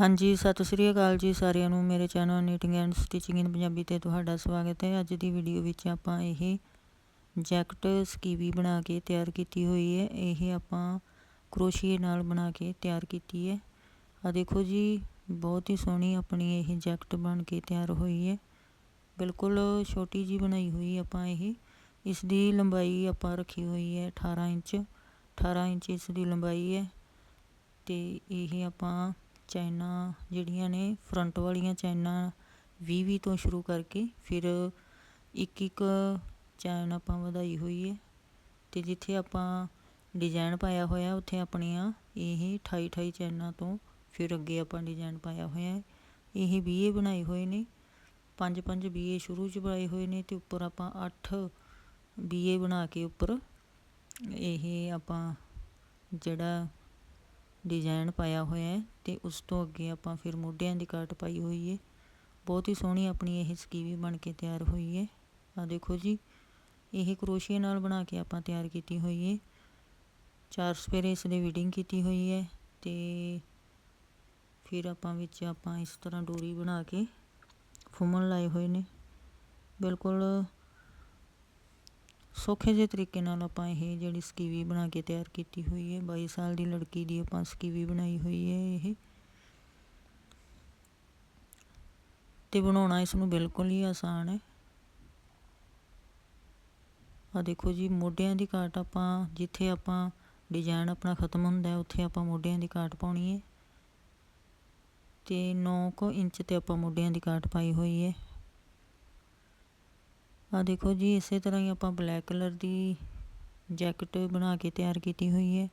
ਹਾਂਜੀ, ਸਤਿ ਸ੍ਰੀ ਅਕਾਲ ਜੀ ਸਾਰਿਆਂ ਨੂੰ। ਮੇਰੇ channel knitting and stitching in Punjabi ਤੇ ਤੁਹਾਡਾ ਸਵਾਗਤ ਹੈ। ਅੱਜ ਦੀ ਵੀਡੀਓ ਵਿੱਚ ਆਪਾਂ ਇਹ ਜੈਕਟ ਸਕੀਵੀ ਬਣਾ ਕੇ ਤਿਆਰ ਕੀਤੀ ਹੋਈ ਹੈ। ਇਹ ਆਪਾਂ ਕਰੋਸ਼ੀਏ ਨਾਲ ਬਣਾ ਕੇ ਤਿਆਰ ਕੀਤੀ ਹੈ। ਆ ਦੇਖੋ ਜੀ, ਬਹੁਤ ਹੀ ਸੋਹਣੀ ਆਪਣੀ ਇਹ ਜੈਕਟ ਬਣ ਕੇ ਤਿਆਰ ਹੋਈ ਹੈ। ਬਿਲਕੁਲ ਛੋਟੀ ਜੀ ਬਣਾਈ ਹੋਈ ਆਪਾਂ ਇਹ। ਇਸ ਦੀ ਲੰਬਾਈ ਆਪਾਂ ਰੱਖੀ ਹੋਈ ਹੈ 18 ਇੰਚ। 18 ਇੰਚ ਇਸ ਦੀ ਲੰਬਾਈ ਹੈ। ਤੇ ਇਹ ਆਪਾਂ ਚੈਨਾਂ ਜਿਹੜੀਆਂ ਨੇ ਫਰੰਟ ਵਾਲੀਆਂ ਚੈਨਾਂ ਵੀਹ ਵੀਹ ਤੋਂ ਸ਼ੁਰੂ ਕਰਕੇ ਫਿਰ ਇੱਕ ਇੱਕ ਚੈਨ ਆਪਾਂ ਵਧਾਈ ਹੋਈ ਹੈ ਅਤੇ ਜਿੱਥੇ ਆਪਾਂ ਡਿਜ਼ਾਇਨ ਪਾਇਆ ਹੋਇਆ, ਉੱਥੇ ਆਪਣੀਆਂ ਇਹ 28 28 ਚੈਨਾਂ ਤੋਂ ਫਿਰ ਅੱਗੇ ਆਪਾਂ ਡਿਜ਼ਾਇਨ ਪਾਇਆ ਹੋਇਆ ਹੈ ਇਹ 20 ਬਣਾਏ ਹੋਏ ਨੇ, ਪੰਜ ਪੰਜ ਬੀਏ ਸ਼ੁਰੂ ਚ ਬਣਾਏ ਹੋਏ ਨੇ ਅਤੇ ਉੱਪਰ ਆਪਾਂ 8 ਬੀਏ ਬਣਾ ਕੇ ਉੱਪਰ ਇਹ ਆਪਾਂ ਜਿਹੜਾ ਡਿਜ਼ਾਈਨ ਪਾਇਆ ਹੋਇਆ ਹੈ ਤੇ ਉਸ ਤੋਂ ਅੱਗੇ ਆਪਾਂ ਫਿਰ ਮੋਢਿਆਂ ਦੀ ਕਾਟ ਪਾਈ ਹੋਈ ਹੈ। ਬਹੁਤ ਹੀ ਸੋਹਣੀ ਆਪਣੀ ਇਹ ਸਕੀਵੀ ਬਣ ਕੇ ਤਿਆਰ ਹੋਈ ਹੈ। ਆ ਦੇਖੋ ਜੀ, ਇਹ ਕਰੋਸ਼ੀਏ ਨਾਲ ਬਣਾ ਕੇ ਆਪਾਂ ਤਿਆਰ ਕੀਤੀ ਹੋਈ ਹੈ। ਚਾਰ ਸਪੇਰੇ ਇਸ ਦੀ ਵੀਡਿੰਗ ਕੀਤੀ ਹੋਈ ਹੈ ਤੇ ਫਿਰ ਆਪਾਂ ਵਿੱਚ ਆਪਾਂ ਇਸ ਤਰ੍ਹਾਂ ਡੋਰੀ ਬਣਾ ਕੇ ਫੁੰਮਣ ਲਾਏ ਹੋਏ ਨੇ। ਬਿਲਕੁਲ ਸੌਖੇ ਜਿਹੇ ਤਰੀਕੇ ਨਾਲ ਆਪਾਂ ਇਹ ਜਿਹੜੀ ਸਕੀਵੀ ਬਣਾ ਕੇ ਤਿਆਰ ਕੀਤੀ ਹੋਈ ਹੈ। 22 ਸਾਲ ਦੀ ਲੜਕੀ ਦੀ ਆਪਾਂ ਸਕੀਵੀ ਬਣਾਈ ਹੋਈ ਹੈ ਇਹ। ਤੇ ਬਣਾਉਣਾ ਇਸ ਨੂੰ ਬਿਲਕੁਲ ਹੀ ਆਸਾਨ ਹੈ। ਆ ਦੇਖੋ ਜੀ, ਮੋਢਿਆਂ ਦੀ ਕਾਟ ਆਪਾਂ, ਜਿੱਥੇ ਆਪਾਂ ਡਿਜ਼ਾਈਨ ਆਪਣਾ ਖਤਮ ਹੁੰਦਾ ਹੈ, ਉੱਥੇ ਆਪਾਂ ਮੋਢਿਆਂ ਦੀ ਕਾਟ ਪਾਉਣੀ ਹੈ। ਤੇ 9 ਇੰਚ ਤੇ ਆਪਾਂ ਮੋਢਿਆਂ ਦੀ ਕਾਟ ਪਾਈ ਹੋਈ ਹੈ। ਆ ਦੇਖੋ ਜੀ, ਇਸੇ ਤਰ੍ਹਾਂ ਹੀ ਆਪਾਂ ਬਲੈਕ ਕਲਰ ਦੀ ਜੈਕਟ ਬਣਾ ਕੇ ਤਿਆਰ ਕੀਤੀ ਹੋਈ ਹੈ।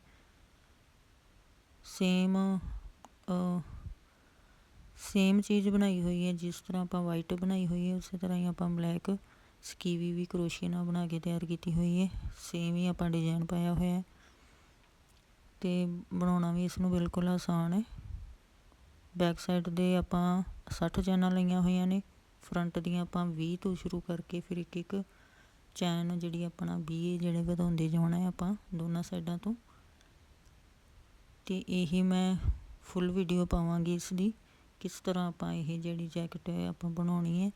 ਸੇਮ ਸੇਮ ਚੀਜ਼ ਬਣਾਈ ਹੋਈ ਹੈ, ਜਿਸ ਤਰ੍ਹਾਂ ਆਪਾਂ ਵਾਈਟ ਬਣਾਈ ਹੋਈ ਹੈ, ਉਸੇ ਤਰ੍ਹਾਂ ਹੀ ਆਪਾਂ ਬਲੈਕ ਸਕੀਵੀ ਵੀ ਕਰੋਸ਼ੀਏ ਨਾਲ ਬਣਾ ਕੇ ਤਿਆਰ ਕੀਤੀ ਹੋਈ ਹੈ। ਸੇਮ ਹੀ ਆਪਾਂ ਡਿਜ਼ਾਈਨ ਪਾਇਆ ਹੋਇਆ ਹੈ। ਤੇ ਬਣਾਉਣਾ ਵੀ ਇਸ ਨੂੰ ਬਿਲਕੁਲ ਆਸਾਨ ਹੈ। ਬੈਕ ਸਾਈਡ ਦੇ ਆਪਾਂ 60 ਚੈਨਾਂ ਲਈਆਂ ਹੋਈਆਂ ਨੇ। ਫਰੰਟ ਦੀਆਂ ਆਪਾਂ 20 ਤੋਂ ਸ਼ੁਰੂ ਕਰਕੇ ਫਿਰ ਇੱਕ ਇੱਕ ਚੈਨ ਜਿਹੜੀ ਆਪਣਾ 20 ਜਿਹੜੇ ਵਧਾਉਂਦੇ ਜਾਣਾ ਹੈ ਆਪਾਂ ਦੋਨਾਂ ਸਾਈਡਾਂ ਤੋਂ। ਤੇ ਇਹ ਮੈਂ ਫੁੱਲ ਵੀਡੀਓ ਪਾਵਾਂਗੀ ਇਸ ਦੀ ਕਿਸ ਤਰ੍ਹਾਂ ਆਪਾਂ ਇਹ ਜਿਹੜੀ ਜੈਕਟ ਆਪਾਂ ਬਣਾਉਣੀ ਹੈ,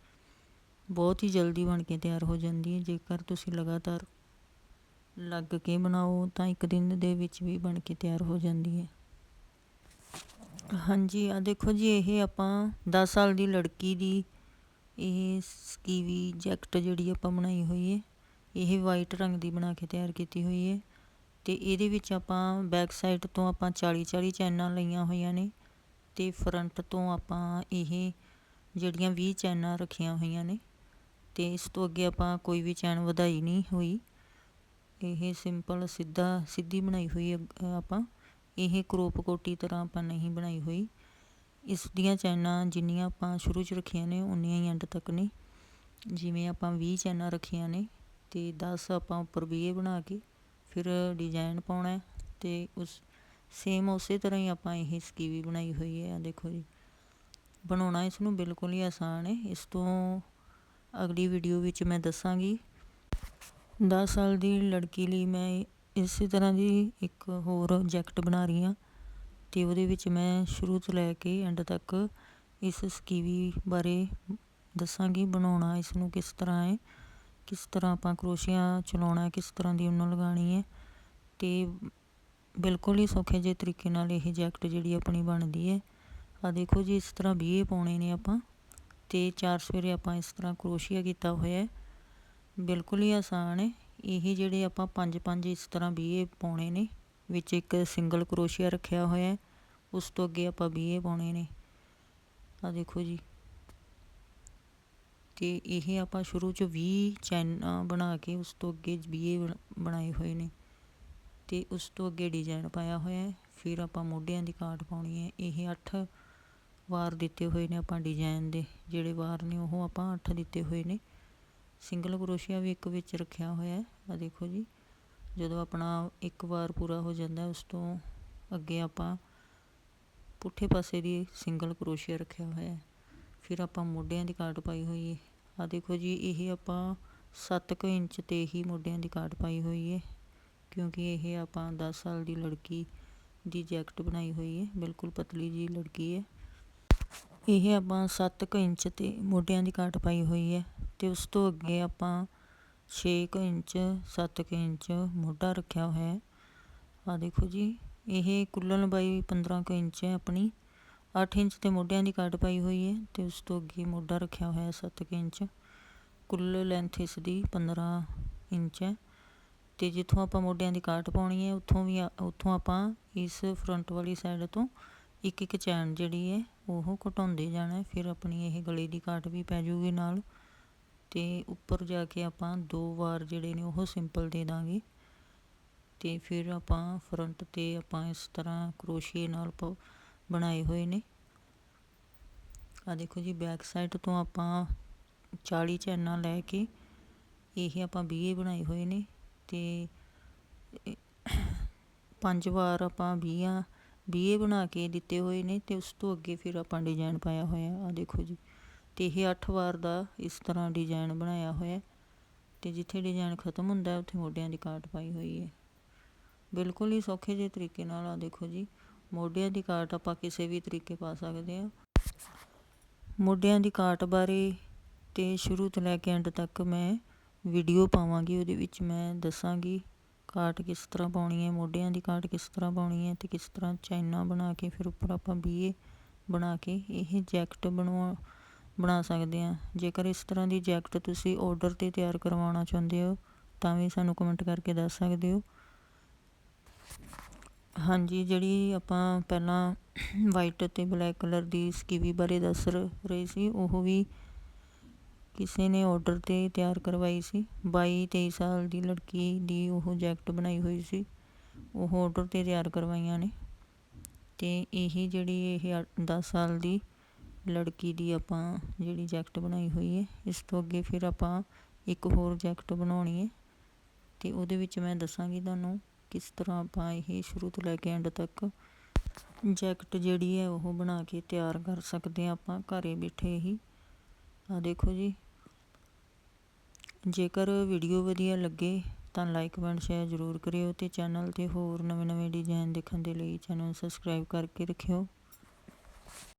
ਬਹੁਤ ਹੀ ਜਲਦੀ ਬਣ ਕੇ ਤਿਆਰ ਹੋ ਜਾਂਦੀ ਹੈ। ਜੇਕਰ ਤੁਸੀਂ ਲਗਾਤਾਰ ਲੱਗ ਕੇ ਬਣਾਓ ਤਾਂ ਇੱਕ ਦਿਨ ਦੇ ਵਿੱਚ ਵੀ ਬਣ ਕੇ ਤਿਆਰ ਹੋ ਜਾਂਦੀ ਹੈ। ਹਾਂਜੀ ਆ ਦੇਖੋ ਜੀ, ਇਹ ਆਪਾਂ 10 ਸਾਲ ਦੀ ਲੜਕੀ ਦੀ ਇਹ ਸਕੀਵੀ ਜੈਕਟ ਜਿਹੜੀ ਆਪਾਂ ਬਣਾਈ ਹੋਈ ਹੈ ਇਹ ਵਾਈਟ ਰੰਗ ਦੀ ਬਣਾ ਕੇ ਤਿਆਰ ਕੀਤੀ ਹੋਈ ਹੈ ਤੇ ਇਹਦੇ ਵਿੱਚ ਆਪਾਂ ਬੈਕ ਸਾਈਡ ਤੋਂ ਆਪਾਂ 40 40 ਚੈਨਾਂ ਲਈਆਂ ਹੋਈਆਂ ਨੇ ਤੇ ਫਰੰਟ ਤੋਂ ਆਪਾਂ ਇਹ ਜਿਹੜੀਆਂ 20 ਚੈਨਾਂ ਰੱਖੀਆਂ ਹੋਈਆਂ ਨੇ। ਤੇ ਇਸ ਤੋਂ ਅੱਗੇ ਆਪਾਂ ਕੋਈ ਵੀ ਚੈਨ ਵਧਾਈ ਨਹੀਂ ਹੋਈ। ਇਹ ਸਿੰਪਲ ਸਿੱਧਾ, ਸਿੱਧੀ ਬਣਾਈ ਹੋਈ ਆਪਾਂ। ਇਹ ਕਰੋਪ ਕੋਟੀ ਤਰ੍ਹਾਂ ਆਪਾਂ ਨਹੀਂ ਬਣਾਈ ਹੋਈ। ਇਸ ਦੀਆਂ ਚੈਨਾਂ ਜਿੰਨੀਆਂ ਆਪਾਂ ਸ਼ੁਰੂ 'ਚ ਰੱਖੀਆਂ ਨੇ, ਉਨੀਆਂ ਹੀ ਐਂਡ ਤੱਕ ਨੇ। ਜਿਵੇਂ ਆਪਾਂ ਵੀਹ ਚੈਨਾਂ ਰੱਖੀਆਂ ਨੇ ਅਤੇ ਦਸ ਆਪਾਂ ਉੱਪਰ ਵੀਏ ਬਣਾ ਕੇ ਫਿਰ ਡਿਜ਼ਾਇਨ ਪਾਉਣਾ ਅਤੇ ਉਸ ਸੇਮ ਉਸੇ ਤਰ੍ਹਾਂ ਹੀ ਆਪਾਂ ਇਹ ਸਕੀਵੀ ਬਣਾਈ ਹੋਈ ਹੈ। ਆ ਦੇਖੋ ਜੀ, ਬਣਾਉਣਾ ਇਸ ਨੂੰ ਬਿਲਕੁਲ ਹੀ ਆਸਾਨ ਹੈ। ਇਸ ਤੋਂ ਅਗਲੀ ਵੀਡੀਓ ਵਿੱਚ ਮੈਂ ਦੱਸਾਂਗੀ। 10 ਸਾਲ ਦੀ ਲੜਕੀ ਲਈ ਮੈਂ ਇਸੇ ਤਰ੍ਹਾਂ ਦੀ ਇੱਕ ਹੋਰ ਜੈਕਟ ਬਣਾ ਰਹੀ ਹਾਂ। ਅਤੇ ਉਹਦੇ ਵਿੱਚ ਮੈਂ ਸ਼ੁਰੂ ਤੋਂ ਲੈ ਕੇ ਐਂਡ ਤੱਕ ਇਸ ਸਕੀਵੀ ਬਾਰੇ ਦੱਸਾਂਗੀ, ਬਣਾਉਣਾ ਇਸ ਨੂੰ ਕਿਸ ਤਰ੍ਹਾਂ ਹੈ, ਕਿਸ ਤਰ੍ਹਾਂ ਆਪਾਂ ਕਰੋਸ਼ੀਆ ਚਲਾਉਣਾ, ਕਿਸ ਤਰ੍ਹਾਂ ਦੀ ਉਹਨੂੰ ਲਗਾਉਣੀ ਹੈ ਅਤੇ ਬਿਲਕੁਲ ਹੀ ਸੌਖੇ ਜਿਹੇ ਤਰੀਕੇ ਨਾਲ ਇਹ ਜੈਕਟ ਜਿਹੜੀ ਆਪਣੀ ਬਣਦੀ ਹੈ। ਆ ਦੇਖੋ ਜੀ, ਇਸ ਤਰ੍ਹਾਂ ਵੀਏ ਪਾਉਣੇ ਨੇ ਆਪਾਂ ਤੇ ਚਾਰ ਸਵੇਰੇ ਆਪਾਂ ਇਸ ਤਰ੍ਹਾਂ ਕਰੋਸ਼ੀਆ ਕੀਤਾ ਹੋਇਆ ਹੈ। ਬਿਲਕੁਲ ਹੀ ਆਸਾਨ ਹੈ। ਇਹ ਜਿਹੜੇ ਆਪਾਂ ਪੰਜ ਪੰਜ ਇਸ ਤਰ੍ਹਾਂ ਵੀਏ ਪਾਉਣੇ ਨੇ। ਵਿੱਚ ਇੱਕ ਸਿੰਗਲ ਕਰੋਸ਼ੀਆ ਰੱਖਿਆ ਹੋਇਆ ਉਸ ਤੋਂ ਅੱਗੇ ਆਪਾਂ ਵੀਏ ਪਾਉਣੇ ਨੇ। ਆ ਦੇਖੋ ਜੀ। ਤੇ ਇਹ ਆਪਾਂ ਸ਼ੁਰੂ ਚ 20 ਚੈਨ ਬਣਾ ਕੇ ਉਸ ਤੋਂ ਅੱਗੇ ਵੀਏ ਬਣਾਏ ਹੋਏ ਨੇ। ਤੇ ਉਸ ਤੋਂ ਅੱਗੇ ਡਿਜ਼ਾਈਨ ਪਾਇਆ ਹੋਇਆ ਹੈ। ਫਿਰ ਆਪਾਂ ਮੋਢਿਆਂ ਦੀ ਕਾਟ ਪਾਉਣੀ ਹੈ। ਇਹ 8 ਵਾਰ ਦਿੱਤੇ ਹੋਏ ਨੇ ਆਪਾਂ ਡਿਜ਼ਾਈਨ ਦੇ। ਜਿਹੜੇ ਵਾਰ ਨੇ ਉਹ ਆਪਾਂ 8 ਦਿੱਤੇ ਹੋਏ ਨੇ। ਸਿੰਗਲ ਕਰੋਸ਼ੀਆ ਵੀ ਇੱਕ ਵਿੱਚ ਰੱਖਿਆ ਹੋਇਆ ਹੈ। ਆ ਦੇਖੋ ਜੀ। ਜਦੋਂ ਆਪਣਾ ਇੱਕ ਵਾਰ ਪੂਰਾ ਹੋ ਜਾਂਦਾ, ਉਸ ਤੋਂ ਅੱਗੇ ਆਪਾਂ ਪੁੱਠੇ ਪਾਸੇ ਦੀ ਸਿੰਗਲ ਕਰੋਸ਼ੀਆ ਰੱਖਿਆ ਹੋਇਆ ਫਿਰ ਆਪਾਂ ਮੋਢਿਆਂ ਦੀ ਕਾਟ ਪਾਈ ਹੋਈ ਹੈ। ਆ ਦੇਖੋ ਜੀ, ਇਹ ਆਪਾਂ 7 ਇੰਚ ਤੇ ਹੀ ਮੋਢਿਆਂ ਦੀ ਕਾਟ ਪਾਈ ਹੋਈ ਹੈ, ਕਿਉਂਕਿ ਇਹ ਆਪਾਂ 10 ਸਾਲ ਦੀ ਲੜਕੀ ਦੀ ਜੈਕਟ ਬਣਾਈ ਹੋਈ ਹੈ। ਬਿਲਕੁਲ ਪਤਲੀ ਜੀ ਲੜਕੀ ਹੈ। ਇਹ ਆਪਾਂ 7 ਕੁ ਇੰਚ ਤੇ ਮੋਢਿਆਂ ਦੀ ਕਾਟ ਪਾਈ ਹੋਈ ਹੈ ਤੇ ਉਸ ਤੋਂ ਅੱਗੇ ਆਪਾਂ ਛੇ ਕੁ ਇੰਚ, ਸੱਤ ਕੁ ਇੰਚ ਮੋਢਾ ਰੱਖਿਆ ਹੋਇਆ ਹੈ। ਆ ਦੇਖੋ ਜੀ, ਇਹ ਕੁੱਲ ਲੰਬਾਈ 15 ਕੁ ਇੰਚ ਹੈ ਆਪਣੀ। ਅੱਠ ਇੰਚ ਤੇ ਮੋਢਿਆਂ ਦੀ ਕਾਟ ਪਾਈ ਹੋਈ ਹੈ ਤੇ ਉਸ ਤੋਂ ਅੱਗੇ ਮੋਢਾ ਰੱਖਿਆ ਹੋਇਆ ਸੱਤ ਕੁ ਇੰਚ। ਕੁੱਲ ਲੈਂਥ ਇਸ ਦੀ 15 ਇੰਚ ਹੈ ਤੇ ਜਿੱਥੋਂ ਆਪਾਂ ਮੋਢਿਆਂ ਦੀ ਕਾਟ ਪਾਉਣੀ ਹੈ, ਉੱਥੋਂ ਵੀ ਆ- ਉੱਥੋਂ ਆਪਾਂ ਇਸ ਫਰੰਟ ਵਾਲੀ ਸਾਈਡ ਤੋਂ ਇੱਕ ਇੱਕ ਚੈਨ ਜਿਹੜੀ ਹੈ, ਉਹ ਘਟਾਉਂਦੇ ਜਾਣਾ ਫਿਰ ਆਪਣੀ ਇਹ ਗਲੇ ਦੀ ਕਾਟ ਵੀ ਪੈ ਜੂਗੀ ਨਾਲ। ਅਤੇ ਉੱਪਰ ਜਾ ਕੇ ਆਪਾਂ ਦੋ ਵਾਰ ਜਿਹੜੇ ਨੇ ਉਹ ਸਿੰਪਲ ਦੇ ਦਾਂਗੇ। ਅਤੇ ਫਿਰ ਆਪਾਂ ਫਰੰਟ ਤੇ ਆਪਾਂ ਇਸ ਤਰ੍ਹਾਂ ਕਰੋਸ਼ੀਏ ਨਾਲ ਪ- ਬਣਾਏ ਹੋਏ ਨੇ। ਆ ਦੇਖੋ ਜੀ ਬੈਕ ਸਾਈਡ ਤੋਂ ਆਪਾਂ 40 ਚੈਨਾਂ ਲੈ ਕੇ ਇਹ ਆਪਾਂ ਬੀਏ ਬਣਾਏ ਹੋਏ ਨੇ ਤੇ ਪੰਜ ਵਾਰ ਆਪਾਂ ਵੀਹਾਂ ਬੀਏ ਬਣਾ ਕੇ ਦਿੱਤੇ ਹੋਏ ਨੇ ਤੇ ਉਸ ਤੋਂ ਅੱਗੇ ਫਿਰ ਆਪਾਂ ਡਿਜ਼ਾਈਨ ਪਾਇਆ ਹੋਇਆ। ਆ ਦੇਖੋ ਜੀ। ਤੇ ਇਹ 8 ਵਾਰ ਦਾ ਇਸ ਤਰ੍ਹਾਂ ਡਿਜ਼ਾਈਨ ਬਣਾਇਆ ਹੋਇਆ ਤੇ ਜਿੱਥੇ ਡਿਜ਼ਾਈਨ ਖਤਮ ਹੁੰਦਾ ਉੱਥੇ ਮੋਢਿਆਂ ਦੀ ਕਾਟ ਪਾਈ ਹੋਈ ਹੈ। ਬਿਲਕੁਲ ਹੀ ਸੌਖੇ ਜਿਹੇ ਤਰੀਕੇ ਨਾਲ ਆ ਦੇਖੋ ਜੀ, ਮੋਢਿਆਂ ਦੀ ਕਾਟ ਆਪਾਂ ਕਿਸੇ ਵੀ ਤਰੀਕੇ ਪਾ ਸਕਦੇ ਹਾਂ। ਮੋਢਿਆਂ ਦੀ ਕਾਟ ਬਾਰੇ ਤੇ ਸ਼ੁਰੂ ਤੋਂ ਲੈ ਕੇ ਐਂਡ ਤੱਕ ਮੈਂ ਵੀਡੀਓ ਪਾਵਾਂਗੀ, ਉਹਦੇ ਵਿੱਚ ਮੈਂ ਦੱਸਾਂਗੀ ਕਾਟ ਕਿਸ ਤਰ੍ਹਾਂ ਪਾਉਣੀ ਹੈ, ਮੋਢਿਆਂ ਦੀ ਕਾਟ ਕਿਸ ਤਰ੍ਹਾਂ ਪਾਉਣੀ ਹੈ ਤੇ ਕਿਸ ਤਰ੍ਹਾਂ ਚਾਈਨਾ ਬਣਾ ਕੇ ਫਿਰ ਉੱਪਰ ਆਪਾਂ ਬੀਏ ਬਣਾ ਕੇ ਇਹ ਜੈਕਟ ਬਣਵਾ ਬਣਾ ਸਕਦੇ ਹਾਂ। ਜੇਕਰ ਇਸ ਤਰ੍ਹਾਂ ਦੀ ਜੈਕਟ ਤੁਸੀਂ ਔਡਰ ਤੇ ਤਿਆਰ ਕਰਵਾਉਣਾ ਚਾਹੁੰਦੇ ਹੋ, ਤਾਂ ਵੀ ਸਾਨੂੰ ਕਮੈਂਟ ਕਰਕੇ ਦੱਸ ਸਕਦੇ ਹੋ। ਹਾਂਜੀ, ਜਿਹੜੀ ਆਪਾਂ ਪਹਿਲਾਂ ਵਾਈਟ ਅਤੇ ਬਲੈਕ ਕਲਰ ਦੀ ਸਕੀਵੀ ਬਾਰੇ ਦੱਸ ਰਹੇ ਸੀ, ਉਹ ਵੀ ਕਿਸੇ ਨੇ ਆਰਡਰ ਤੇ ਤਿਆਰ ਕਰਵਾਈ ਸੀ। 22 23 ਸਾਲ ਦੀ ਲੜਕੀ ਦੀ ਉਹ ਜੈਕਟ ਬਣਾਈ ਹੋਈ ਸੀ। ਉਹ ਆਰਡਰ ਤੇ ਤਿਆਰ ਕਰਵਾਈਆਂ ਨੇ। ਤੇ ਇਹ ਜਿਹੜੀ ਇਹ 10 ਸਾਲ ਦੀ ਲੜਕੀ ਦੀ ਆਪਾਂ ਜਿਹੜੀ ਜੈਕਟ ਬਣਾਈ ਹੋਈ ਹੈ ਇਸ ਤੋਂ ਅੱਗੇ ਫਿਰ ਆਪਾਂ ਇੱਕ ਹੋਰ ਜੈਕਟ ਬਣਾਉਣੀ ਹੈ ਅਤੇ ਉਹਦੇ ਵਿੱਚ ਮੈਂ ਦੱਸਾਂਗੀ ਤੁਹਾਨੂੰ ਕਿਸ ਤਰ੍ਹਾਂ ਆਪਾਂ ਇਹ ਸ਼ੁਰੂ ਤੋਂ ਲੈ ਕੇ ਐਂਡ ਤੱਕ ਜੈਕਟ ਜਿਹੜੀ ਹੈ ਉਹ ਬਣਾ ਕੇ ਤਿਆਰ ਕਰ ਸਕਦੇ ਹਾਂ ਆਪਾਂ, ਘਰੇ ਬੈਠੇ ਹੀ। ਆ ਦੇਖੋ ਜੀ। ਜੇਕਰ ਵੀਡੀਓ ਵਧੀਆ ਲੱਗੇ ਤਾਂ ਲਾਈਕ ਕਮੈਂਟ ਸ਼ੇਅਰ ਜ਼ਰੂਰ ਕਰਿਓ ਤੇ ਚੈਨਲ ਤੇ ਹੋਰ ਨਵੇਂ-ਨਵੇਂ ਡਿਜ਼ਾਈਨ ਦੇਖਣ ਦੇ ਲਈ ਚੈਨਲ ਸਬਸਕ੍ਰਾਈਬ ਕਰਕੇ ਰੱਖਿਓ।